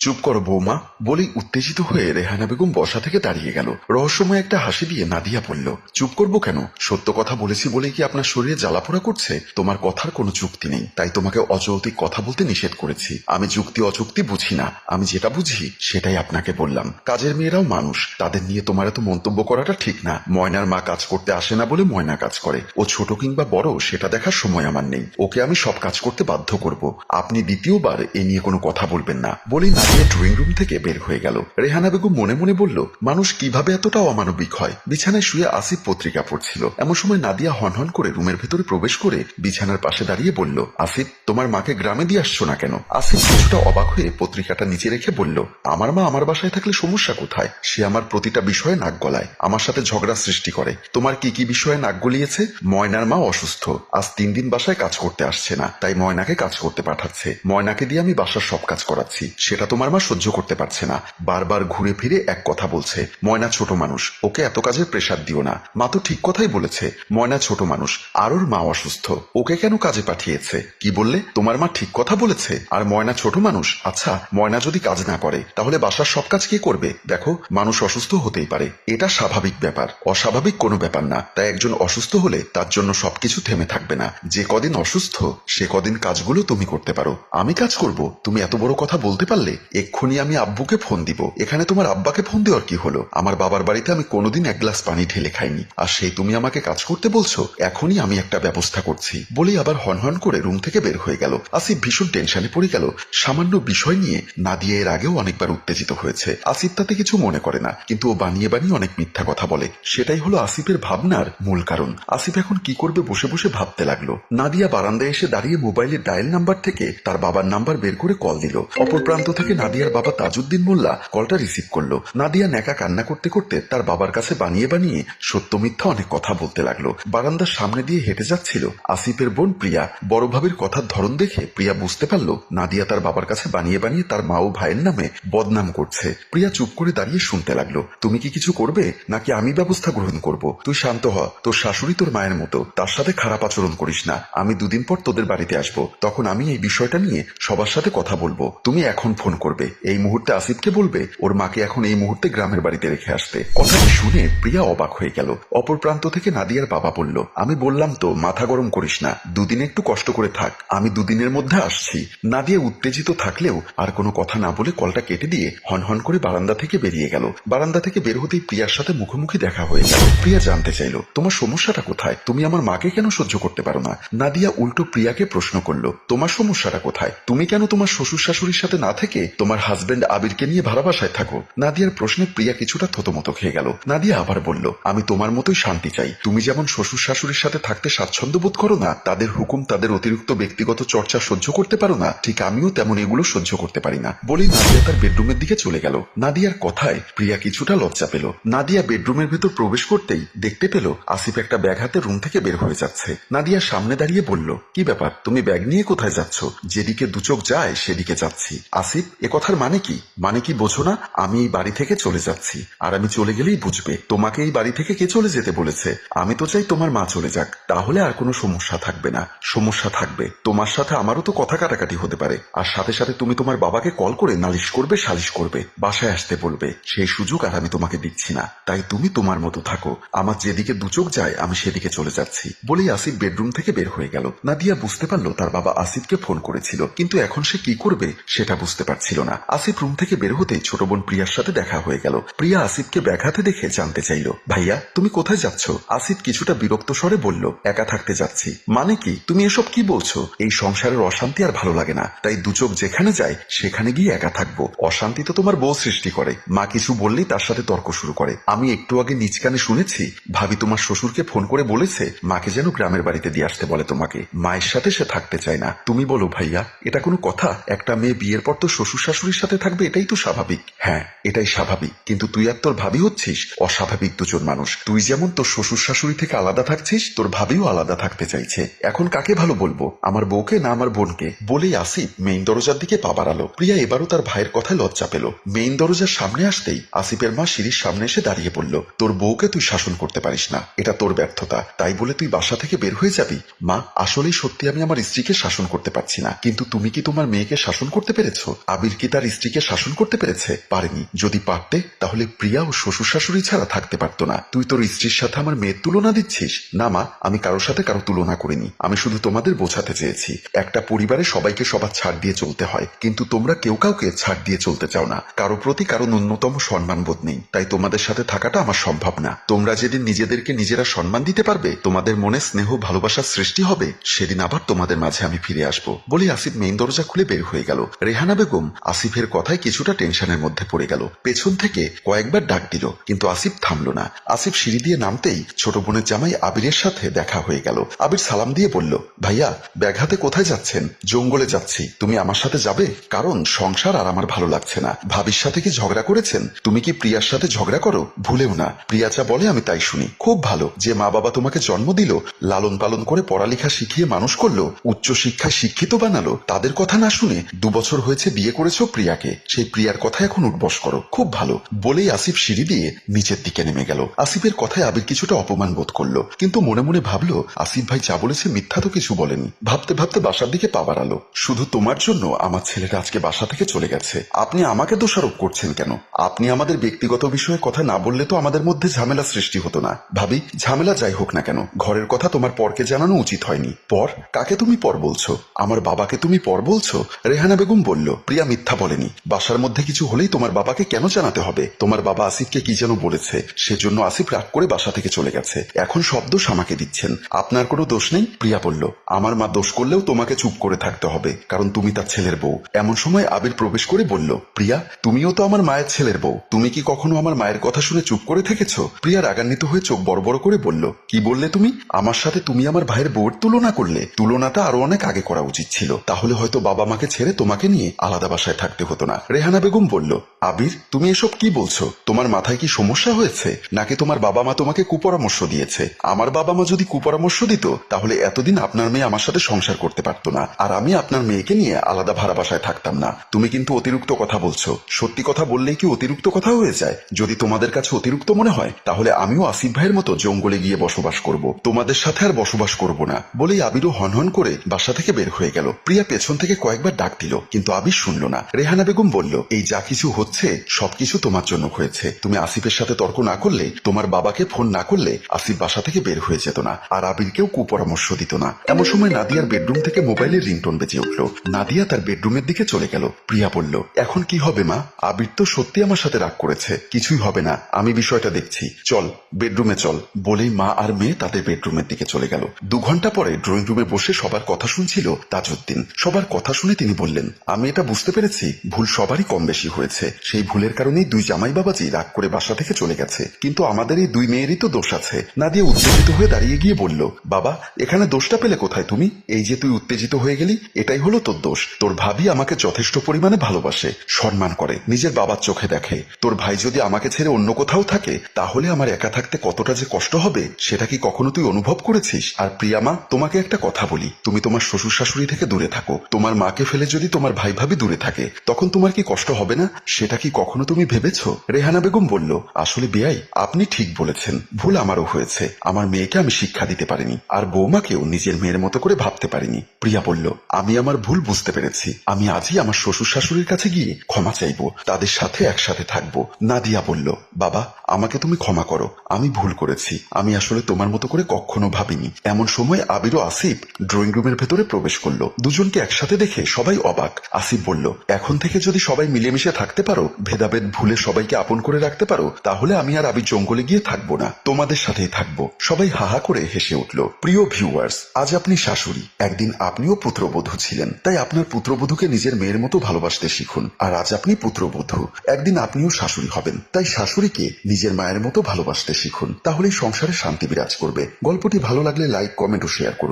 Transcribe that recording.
চুপ করো বৌমা, বলেই উত্তেজিত হয়ে রেহানা বেগম বসা থেকে দাঁড়িয়ে গেল। রহস্যময় একটা হাসি দিয়ে নাদিয়া বলল, চুপ করব কেন? সত্য কথা বলেছি বলেই কি আপনার শরীরে জ্বালাপোড়া করছে? তোমার কথার কোনো যুক্তি নেই, তাই তোমাকে অযৌক্তিক কথা বলতে নিষেধ করেছি। আমি যুক্তি অযুক্তি বুঝি না, আমি যেটা বুঝি সেটাই আপনাকে বললাম। কাজের মেয়েরাও মানুষ, তাদের নিয়ে তোমার এত মন্তব্য করাটা ঠিক না। ময়নার মা কাজ করতে আসে না বলে ময়না কাজ করে। ও ছোট কিংবা বড়, সেটা দেখার সময় আমার নেই। ওকে আমি সব কাজ করতে বাধ্য করব। আপনি দ্বিতীয়বার এ নিয়ে কোনো কথা বলবেন না। বলেই নাদিয়া ড্রয়িং রুম থেকে বের হয়ে গেল। রেহানা বেগম মনে মনে বলল, মানুষ কীভাবে এতটা অমানবিক হয়? বিছানায় শুয়ে আসিফ পত্রিকা পড়ছিল। এমন সময় নাদিয়া হনহন করে রুমের ভেতরে প্রবেশ করে বিছানার পাশে দাঁড়িয়ে বলল, আসিফ, তোমার মাকে গ্রামে দিয়ে আসছো না কেন? আসিফ কিছুটা অবাক হয়ে পত্রিকাটা নিচে রেখে বলল, আমার মা আমার বাসায় থাকলে সমস্যা কোথায়? সে আমার প্রতিটা বিষয়ে নাক গলায়, আমার সাথে ঝগড়া সৃষ্টি করে। তোমার কি কি বিষয়ে নাক গলিয়েছে? ময়নার মা অসুস্থ। আজ তিন দিন বাসায় কাজ করতে আসছে না, তাই ময়নাকে কাজ করতে পাঠাচ্ছে। ময়নাকে দিয়ে আমি বাসার সব কাজ করাচ্ছি। সেটা তোমার মা সহ্য করতে পারছে না। বারবার ঘুরে ফিরে এক কথা বলছে, ময়না ছোট মানুষ, ওকে এত কাজের প্রেশার দিও না। মা তো ঠিক কথাই বলেছে, ময়না ছোট মানুষ, আর ওর মা অসুস্থ, ওকে কেন কাজে পাঠিয়েছে? কি বললে? তোমার মা ঠিক কথা বলেছে? আর ময়না ছোট মানুষ? আচ্ছা ময়না যদি কাজ না করে, তাহলে বাসার সব কাজ কে করবে? দেখো, মানুষ অসুস্থ হতেই পারে। এটা স্বাভাবিক ব্যাপার, অস্বাভাবিক কোনো ব্যাপার না। তাই একজন অসুস্থ হলে তার জন্য সবকিছু থেমে থাকবে না। যে কদিন অসুস্থ, সে কদিন কাজগুলো তুমি করতে পারো। আমি কাজ করব, তুমি এত বড় কথা বলতে পারলে? এক্ষুনি আমি আব্বুকে ফোন দিব। এখানে তোমার আব্বাকে ফোন দেওয়ার কি হলো? আমার বাবার বাড়িতে আমি কোনোদিন এক গ্লাস পানি ঢেলে খাইনি। আর সেই তুমি আমাকে কাজ করতে বলছো, এখনই আমি একটা ব্যবস্থা করছি। বলেই আবার হনহন করে রুম থেকে বের হয়ে গেল। আসিফ ভীষণ টেনশনে পড়ে গেল। সামান্য বিষয় নিয়ে নাদিয়া এর আগেও অনেকবার উত্তেজিত হয়েছে। আসিফ তাতে কিছু মনে করে না, কিন্তু ও বানিয়ে বানিয়ে অনেক মিথ্যা কথা বলে। সেটাই হলো আসিফের ভাবনার মূল কারণ। আসিফ এখন কি করবে বসে বসে ভাবতে লাগল। নাদিয়া বারান্দায় এসে দাঁড়িয়ে মোবাইলের ডায়াল নাম্বার থেকে তার বাবার নাম্বার বের করে কল দিল। অপর প্রান্ত থেকে নাদিয়ার বাবা তাজউদ্দিন মোল্লা কলটা রিসিভ করল। নাদিয়া নেকা কান্না করতে করতে তার বাবার কাছে বানিয়ে বানিয়ে সত্য মিথ্যা অনেক কথা বলতে লাগল। বারান্দার সামনে দিয়ে হেঁটে যাচ্ছিল আসিফের বোন প্রিয়া। বড় ভাবির কথার ধরন দেখে প্রিয়া বুঝতে পারল নাদিয়া তার বাবার কাছে বানিয়ে বানিয়ে তার মা ও ভাইয়ের নামে বদনাম করছে। প্রিয়া চুপ করে দাঁড়িয়ে শুনতে লাগল। তুমি কি কিছু করবে? নাকি আমি ব্যবস্থা গ্রহণ করব? তুই শান্ত হ, তোর শাশুড়ি তোর মায়ের মতো। তার সাথে খারাপ আচরণ করিস না। আমি দুদিন পর তোদের বাড়িতে আসব। তখন আমি এই বিষয়টা নিয়ে সবার সাথে কথা বলব। তুমি এখন ফোন করবে। এই মুহূর্তে আসিফকে বলবে, ওর মাকে এখন এই মুহূর্তে গ্রামের বাড়িতে রেখে আসতে। কথাটি শুনে প্রিয়া অবাক হয়ে গেল। অপর প্রান্ত থেকে নাদিয়ার বাবা বলল, আমি বললাম তো, মাথা গরম করিস না। দুদিন একটু কষ্ট করে থাক। আমি দুদিনের মধ্যে আসছি। নাদিয়া উত্তেজিত থাকলেও আর কোনো কথা না বলে কলটা কেটে দিয়ে হনহন করে বারান্দা থেকে বেরিয়ে গেল। বারান্দা থেকে বের হতেই প্রিয়ার সাথে মুখোমুখি দেখা হয়ে গেল। প্রিয়া জানতে চাইল, তোমার সমস্যাটা কোথায়? তুমি আমার মাকে কেন সহ্য করতে পারো না? নাদিয়া উল্টো প্রিয়াকে প্রশ্ন করল, তোমার সমস্যাটা কোথায়? তুমি কেন তোমার শ্বশুর শাশুড়ির সাথে না থেকে তোমার হাজবেন্ড আবিরকে নিয়ে ভাড়া বাসায় থাকো। নাদিয়ার প্রশ্নে প্রিয়া কিছুটা থতমত খেয়ে গেল। নাদিয়া আবার বলল, আমি তোমার মতোই শান্তি চাই। তুমি যেমন শ্বশুর শাশুড়ির সাথে থাকতে স্বাচ্ছন্দ্য বোধ করো না, তাদের হুকুম, তাদের অতিরিক্ত ব্যক্তিগত চর্চা সহ্য করতে পারো না, ঠিক আমিও তেমন এগুলো সহ্য করতে পারি না। বলেই নাদিয়া তার বেডরুমের দিকে চলে গেল। নাদিয়ার কথায় প্রিয়া কিছুটা লজ্জা পেল। নাদিয়া বেডরুমের ভেতর প্রবেশ করতেই দেখতে পেল, আসিফ একটা ব্যাগ হাতে রুম থেকে বের হয়ে যাচ্ছে। নাদিয়া সামনে দাঁড়িয়ে বলল, কি ব্যাপার? তুমি ব্যাগ নিয়ে কোথায় যাচ্ছ? যেদিকে দুচোখ যায়, সেদিকে যাচ্ছি। আসিফ কথার মানে কি? মানে কি বোঝো না, আমি এই বাড়ি থেকে চলে যাচ্ছি। আর আমি চলে গেলেই বুঝবে, তোমাকে এই বাড়ি থেকে কে চলে যেতে বলেছে? আমি তো চাই তোমার মা চলে যাক, তাহলে আর কোনো সমস্যা থাকবে না। সমস্যা থাকবে। তোমার সাথে আমারও তো কথা কাটাকাটি হতে পারে। আর সাথে সাথে তুমি তোমার বাবাকে কল করে নালিশ করবে, সালিশ করবে, বাসায় আসতে বলবে। সেই সুযোগ আর আমি তোমাকে দিচ্ছি না। তাই তুমি তোমার মতো থাকো। আমার যেদিকে দুচোখ যায়, আমি সেদিকে চলে যাচ্ছি। বলেই আসিফ বেডরুম থেকে বের হয়ে গেল। নাদিয়া বুঝতে পারল তার বাবা আসিফকে ফোন করেছিল। কিন্তু এখন সে কি করবে, সেটা বুঝতে পারছিল না। আসিফ রুম থেকে বের হতেই ছোট বোন প্রিয়ার সাথে দেখা হয়ে গেল। প্রিয়া আসিফকে ব্যাঘাতে দেখে জানতে চাইল, ভাইয়া, তুমি কোথায় যাচ্ছ? আসিফ কিছুটা বিরক্ত স্বরে বলল, একা থাকতে যাচ্ছি। মানে কি? তুমি এসব কি বলছো? এই সংসারের অশান্তি আর ভালো লাগে না। তাই দুচোখ যেখানে যায়, সেখানে গিয়ে একা থাকব। অশান্তি তো তোমার বউ সৃষ্টি করে। মা কিছু বললেই তার সাথে তর্ক শুরু করে। আমি একটু আগে নিজ কানে শুনেছি, ভাবি তোমার শ্বশুরকে ফোন করে বলেছে, মাকে যেন গ্রামের বাড়িতে দিয়ে আসতে বলে তোমাকে। মায়ের সাথে সে থাকতে চায় না। তুমি বলো ভাইয়া, এটা কোনো কথা? একটা মেয়ে বিয়ের পর তো শ্বশুর শাশুড়ির সাথে থাকবে, এটাই তো স্বাভাবিক। হ্যাঁ এটাই স্বাভাবিক। কিন্তু তুই আর তোর ভাবি হচ্ছিস? অস্বাভাবিক দুজন মানুষ। তুই যেমন তোর শ্বশুর শাশুড়ি থেকে আলাদা থাকছিস, তোর ভাবিও আলাদা থাকতে চাইছে। এখন কাকে ভালো বলব? আমার বউকে না আমার বোনকে? বলেই আসিফ মেইন দরজার দিকে পা বাড়ালো। প্রিয়া এবারও তার ভাইয়ের কথায় লজ্জা পেল। মেইন দরজার সামনে আসতেই আসিফের মা সিঁড়ির সামনে এসে দাঁড়িয়ে পড়ল। তোর বউকে তুই শাসন করতে পারিস না। এটা তোর ব্যর্থতা। তাই বলে তুই বাসা থেকে বের হয়ে যাবি? মা, আসলেই সত্যি আমি আমার স্ত্রীকে শাসন করতে পারছি না। কিন্তু তুমি কি তোমার মেয়েকে শাসন করতে পেরেছ? আবিরকে কি তার স্ত্রীকে শাসন করতে পেরেছে? পারেনি। যদি পারতে, তাহলে প্রিয়া ও শ্বশুর শাশুড়ি ছাড়া থাকতে পারতো না। তুই তোর স্ত্রীর সাথে আমার মেয়ের তুলনা দিচ্ছিস? না মা, আমি কারোর সাথে কারও তুলনা করিনি। আমি শুধু তোমাদের বোঝাতে চেয়েছি। একটা পরিবারে সবাইকে সবার ছাড় দিয়ে চলতে হয়, কিন্তু তোমরা কেউ কাউকে ছাড় দিয়ে চলতে চাও না। কারও প্রতি কারও ন্যূনতম সম্মান বোধ নেই। তাই তোমাদের সাথে থাকাটা আমার সম্ভব না। তোমরা যেদিন নিজেদেরকে নিজেরা সম্মান দিতে পারবে, তোমাদের মনে স্নেহ ভালোবাসার সৃষ্টি হবে। সেদিন আবার তোমাদের মাঝে আমি ফিরে আসব। বলে আসিফ মেইন দরজা খুলে বের হয়ে গেল। রেহানা বেগম আসিফের কথায় কিছুটা টেনশনের মধ্যে পড়ে গেল। পেছন থেকে কয়েকবার ডাক দিল, কিন্তু আসিফ থামলো না। আসিফ সিঁড়ি দিয়ে নামতেই ছোট বোনের জামাই আবিরের সাথে দেখা হয়ে গেল। আবির সালাম দিয়ে বলল, ভাইয়া ব্যাগ হাতে কোথায় যাচ্ছেন? জঙ্গলে যাচ্ছি। তুমি আমার সাথে যাবে? কারণ সংসার আর আমার ভালো লাগছে না। ভাবির সাথে কি ঝগড়া করেছেন? তুমি কি প্রিয়ার সাথে ঝগড়া করো? ভুলেও না। প্রিয়া যা বলে আমি তাই শুনি। খুব ভালো। যে মা বাবা তোমাকে জন্ম দিল, লালন পালন করে পড়ালেখা শিখিয়ে মানুষ করল উচ্চ শিক্ষায় শিক্ষিত বানালো, তাদের কথা না শুনে দু বছর হয়েছে বিয়ে করেছ প্রিয়াকে? সেই প্রিয়ার কথা এখন উঠবস করো। খুব ভালো। বলেই আসিফ সিঁড়ি দিয়ে নিচের দিকে নেমে গেল। আসিফের কথায় আবির কিছুটা অপমান বোধ করল। কিন্তু মনে মনে ভাবলো, আসিফ ভাই যা বলেছে মিথ্যা তো কিছু বলেনি। ভাবতে ভাবতে বাসার দিকে পা বাড়ালো। শুধু তোমার জন্য আমার ছেলেটা আজকে বাসা থেকে চলে গেছে। আপনি আমাকে দোষারোপ করছেন কেন? আপনি আমাদের ব্যক্তিগত বিষয়ে কথা না বললে তো আমাদের মধ্যে ঝামেলা সৃষ্টি হতো না। ভাবি, ঝামেলা যাই হোক না কেন, ঘরের কথা তোমার পরকে জানানো উচিত হয়নি। পর? কাকে তুমি পর বলছো? আমার বাবাকে তুমি পর বলছো? রেহানা বেগম বলল, প্রিয়া মিথ্যা বলেনি। বাসার মধ্যে কিছু হলেই তোমার বাবাকে কেন জানাতে হবে? তোমার বাবা আসিফকে কি যেন বলেছে? সেজন্য আসিফ রাগ করে বাসা থেকে চলে গেছে। এখন সব দোষ আমাকে দিচ্ছেন। আপনার কোনো দোষ নেই? প্রিয়া বলল, আমার মা দোষ করলেও তোমাকে চুপ করে থাকতে হবে, কারণ তুমি তার ছেলের বউ। এমন সময় আবির প্রবেশ করে বলল, প্রিয়া, তুমিও তো আমার মায়ের ছেলের বউ। তুমি কি কখনো আমার মায়ের কথা শুনে চুপ করে থেকেছ? প্রিয়া রাগান্বিত হয়ে চোখ বড় বড় করে বলল, কি বললে তুমি? আমার সাথে তুমি আমার ভাইয়ের বউয়ের তুলনা করলে। তুলনাটা আরও অনেক আগে করা উচিত ছিল। তাহলে হয়তো বাবা মাকে ছেড়ে তোমাকে নিয়ে আলাদা বাসায় থাকতে হতো না। রেহানা বেগম বলল, আবির, তুমি এসব কি বলছো? তোমার মাথায় কি সমস্যা হয়েছে? নাকি তোমার বাবা মা তোমাকে কুপরামর্শ দিয়েছে? আমার বাবা মা যদি কুপরামর্শ দিত, তাহলে এতদিন আপনার মেয়ে আমার সাথে সংসার করতে পারতো না। আর আমি আপনার মেয়েকে নিয়ে আলাদা ভাড়া বাসায় থাকতাম না। তুমি কিন্তু অতিরিক্ত কথা বলছো। সত্যি কথা বললেই কি অতিরিক্ত কথা হয়ে যায়? যদি তোমাদের কাছে অতিরিক্ত মনে হয়, তাহলে আমিও আসিফ ভাইয়ের মতো জঙ্গলে গিয়ে বসবাস করব। তোমাদের সাথে আর বসবাস করব না। বলেই আবিরও হনহন করে বাসা থেকে বের হয়ে গেল। প্রিয়া পেছন থেকে কয়েকবার ডাক দিল, কিন্তু আবির শুনল না। রেহানা বেগম বলল, এই যা কিছু হচ্ছে, সবকিছু তোমার জন্য হয়েছে। তুমি আসিফের সাথে তর্ক না করলে, তোমার বাবাকে ফোন না করলে আসিফ বাসা থেকে বের হয়ে যেত না। আর আবিরকেও কুপরামর্শ দিত না। এমন সময় নাদিয়ার বেডরুম থেকে মোবাইলের রিংটোন বেজে উঠল। নাদিয়া তার বেডরুমের দিকে চলে গেল। প্রিয়া বলল, এখন কি হবে মা? আবির তো সত্যি আমার সাথে রাগ করেছে। কিছুই হবে না। আমি বিষয়টা দেখছি। চল, বেডরুমে চল। বলেই মা আর মেয়ে তাদের বেডরুমের দিকে চলে গেল। দু ঘণ্টা পরে ড্রয়িং রুমে বসে সবার কথা শুনছিল তাজউদ্দিন। সবার কথা শুনে তিনি বললেন, আমি এটা বুঝতে পেরেছি ভুল সবারই কম বেশি হয়েছে। সেই ভুলের কারণেই দুই জামাই বাবাজি রাগ করে বাসা থেকে চলে গেছে। কিন্তু আমাদের এই দুই মেয়েরই তো দোষ আছে। নাদিয়া উত্তেজিত হয়ে দাঁড়িয়ে গিয়ে বলল, বাবা, এখানে দোষটা পেলে কোথায় তুমি? এই যে তুই উত্তেজিত হয়ে গেলি, এটাই হলো তোর দোষ। তোর ভাবি আমাকে যথেষ্ট পরিমাণে ভালোবাসে, সম্মান করে, নিজের বাবার চোখে দেখে। তোর ভাই যদি আমাকে ছেড়ে অন্য কোথাও থাকে, তাহলে আমার একা থাকতে কতটা যে কষ্ট হবে, সেটা কি কখনো তুই অনুভব করেছিস? আর প্রিয়ামা তোমাকে একটা কথা বলি। তুমি তোমার শ্বশুর শাশুড়ি থেকে দূরে থাকো। তোমার মাকে ফেলে যদি তোমার ভাই ভাবি দূরে থাকে তখন তোমার কি কষ্ট হবে না? সেটা কি কখনো তুমি ভেবেছ? রেহানা বেগম বলল, আসলে বেয়াই আপনি ঠিক বলেছেন। ভুল আমারও হয়েছে। আমার মেয়েকে আমি শিক্ষা দিতে পারিনি। আর বৌমাকেও নিজের মেয়ের মতো করে ভাবতে পারিনি। প্রিয়া বলল, আমি আমার ভুল বুঝতে পেরেছি। আমি আজই আমার শ্বশুর শাশুড়ির কাছে গিয়ে ক্ষমা চাইব। তাদের সাথে একসাথে থাকব। নাদিয়া বলল, বাবা, আমাকে তুমি ক্ষমা করো। আমি ভুল করেছি। আমি আসলে তোমার মতো করে কখনো ভাবিনি। এমন সময় আবির ও আসিফ ড্রয়িং রুমের ভেতরে প্রবেশ করল। দুজনকে একসাথে দেখে সবাই অবাক। আসিফ বলল এখন থেকে যদি সবাই মিলেমিশে থাকতে পারো, ভেদাভেদ ভুলে সবাইকে আপন করে রাখতে পারো, তাহলে আমি আর আবির জঙ্গলে গিয়ে থাকব না। তোমাদের সাথেই থাকব। সবাই হাহা করে হেসে উঠল। প্রিয় ভিউয়ার্স আজ আপনি শাশুড়ি। একদিন আপনিও পুত্রবধূ ছিলেন। তাই আপনার পুত্রবধূকে নিজের মেয়ের মতো ভালোবাসতে শিখুন। আর আজ আপনি পুত্রবধূ। একদিন আপনিও শাশুড়ি হবেন। তাই শাশুড়িকে নিজের মায়ের মতো ভালোবাসতে শিখুন। তাহলেই সংসারে শান্তি বিরাজ করবে। গল্পটি ভালো লাগলে লাইক কমেন্ট ও শেয়ার করুন।